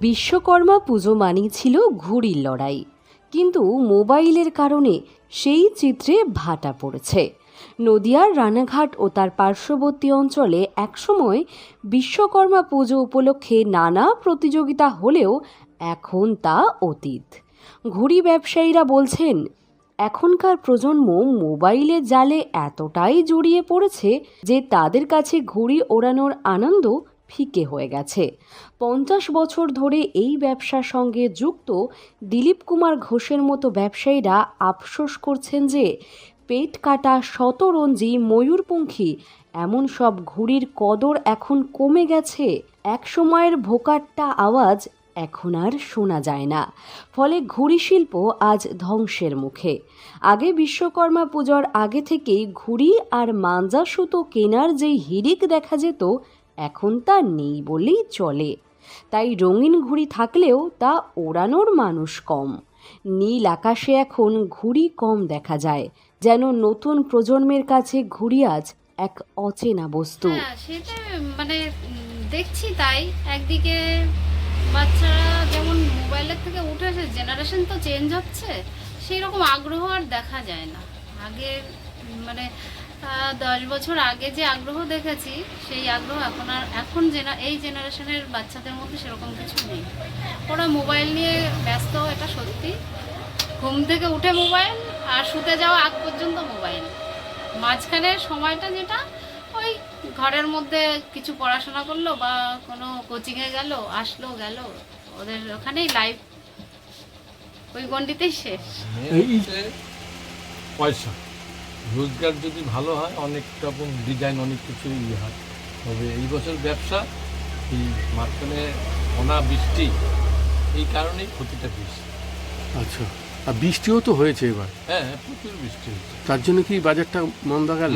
বিশ্বকর্মা পুজো মানেই ছিল ঘুড়ির লড়াই। কিন্তু মোবাইলের কারণে সেই চিত্রে ভাটা পড়েছে। নদিয়ার রানাঘাট ও তার পার্শ্ববর্তী অঞ্চলে একসময় বিশ্বকর্মা পুজো উপলক্ষে নানা প্রতিযোগিতা হলেও এখন তা অতীত। ঘুড়ি ব্যবসায়ীরা বলছেন, এখনকার প্রজন্ম মোবাইলের জালে এতটাই জড়িয়ে পড়েছে যে তাদের কাছে ঘুড়ি ওড়ানোর আনন্দ ফিকে হয়ে গেছে। পঞ্চাশ বছর ধরে এই ব্যবসার সঙ্গে যুক্ত দিলীপ কুমার ঘোষের মতো ব্যবসায়ীরা আফসোস করছেন যে, পেট কাটা শতরঞ্জি ময়ূরপঙ্খী, এমন সব ঘুড়ির কদর এখন কমে গেছে। এক সময়ের ভোকাট্টা আওয়াজ এখন আর শোনা যায় না। ফলে ঘুড়ি শিল্প আজ ধ্বংসের মুখে। আগে বিশ্বকর্মা পুজোর আগে থেকেই ঘুড়ি আর মাঞ্জা সুতো কেনার যেই হিড়িক দেখা যেত এখন তা নেই বলেই চলে। তাই রঙিন ঘুড়ি থাকলেও তা ওড়ানোর মানুষ কম। নীল আকাশে এখন ঘুড়ি কম দেখা যায়, যেন নতুন প্রজন্মের কাছে ঘুড়ি আজ এক অচেনা বস্তু। হ্যাঁ সেটা মানে দেখছি তাই। একদিকে বাচ্চারা যেমন মোবাইলের থেকে উঠে এসে জেনারেশন তো চেঞ্জ হচ্ছে সেই রকম আগ্রহ আর দেখা যায় না। আগে মানে দশ বছর আগে যে আগ্রহ দেখেছি, সেই আগ্রহ এখন আর এখন জেনা এই জেনারেশনের বাচ্চাদের মধ্যে সেরকম কিছু নেই। ওরা মোবাইল নিয়ে ব্যস্ত, এটা সত্যি। ঘুম থেকে উঠে মোবাইল আর শুতে যাওয়া আগ পর্যন্ত মোবাইল। মাঝখানে সময়টা যেটা, ওই ঘরের মধ্যে কিছু পড়াশোনা করল বা কোনো কোচিংয়ে গেল, আসলো, গেল, ওদের ওখানেই লাইফ ওই গন্ডিতেই শেষ। পয়সা। রোজগার যদি ভালো হয় অনেক রকম ডিজাইন অনেক কিছু ইয়ে হয়। তবে এই বছর ব্যবসা এই মাঝখানে অনাবৃষ্টি এই কারণেই ক্ষতিটা বেশি। আচ্ছা আর বৃষ্টিও তো হয়েছে এবার। হ্যাঁ প্রচুর বৃষ্টি হচ্ছে তার জন্য কি বাজারটা মন্দা গেল।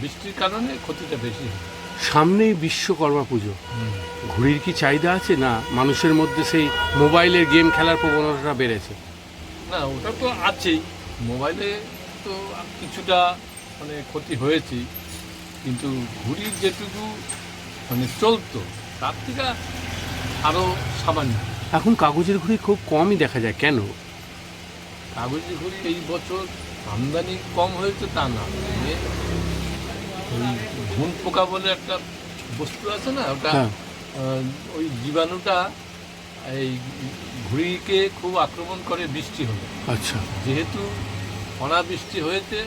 বৃষ্টির কারণে ক্ষতিটা বেশি হয়। সামনেই বিশ্বকর্মা পুজো। ঘুড়ির কি চাহিদা আছে না মানুষের মধ্যে সেই মোবাইলের গেম খেলার প্রবণতাটা বেড়েছে? না ওটা তো আছেই। মোবাইলে তো কিছুটা মানে ক্ষতি হয়েছে। কিন্তু ঘুড়ির যেটুকু মানে চলতো তার থেকে আরও সামান্য। এখন কাগজের ঘুড়ি খুব কমই দেখা যায় কেন? কাগজের ঘড়ি এই বছর আমদানি কম হয়েছে তা না। ওই ঘুন পোকা বলে একটা বস্তু আছে না ওটা হ্যাঁ। ওই জীবাণুটা এই ঘুড়িকে খুব আক্রমণ করে বৃষ্টি হলে। আচ্ছা। যেহেতু অনাবৃষ্টি হয়েছে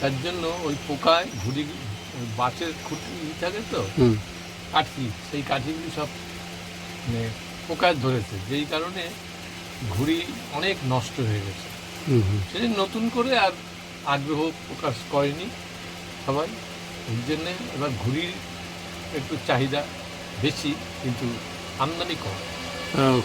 তার জন্য ওই পোকায় ঘুড়ি ওই বাঁশের খুঁটি থাকে তো কাঠি সেই কাঠিগুলি সব মানে পোকায় ধরেছে। যেই কারণে ঘুড়ি অনেক নষ্ট হয়ে গেছে। সেই নতুন করে আর আগ্রহ প্রকাশ করেনি সবাই। এই জন্যে এবার ঘুড়ির একটু চাহিদা বেশি কিন্তু আমদানি কম। আহ,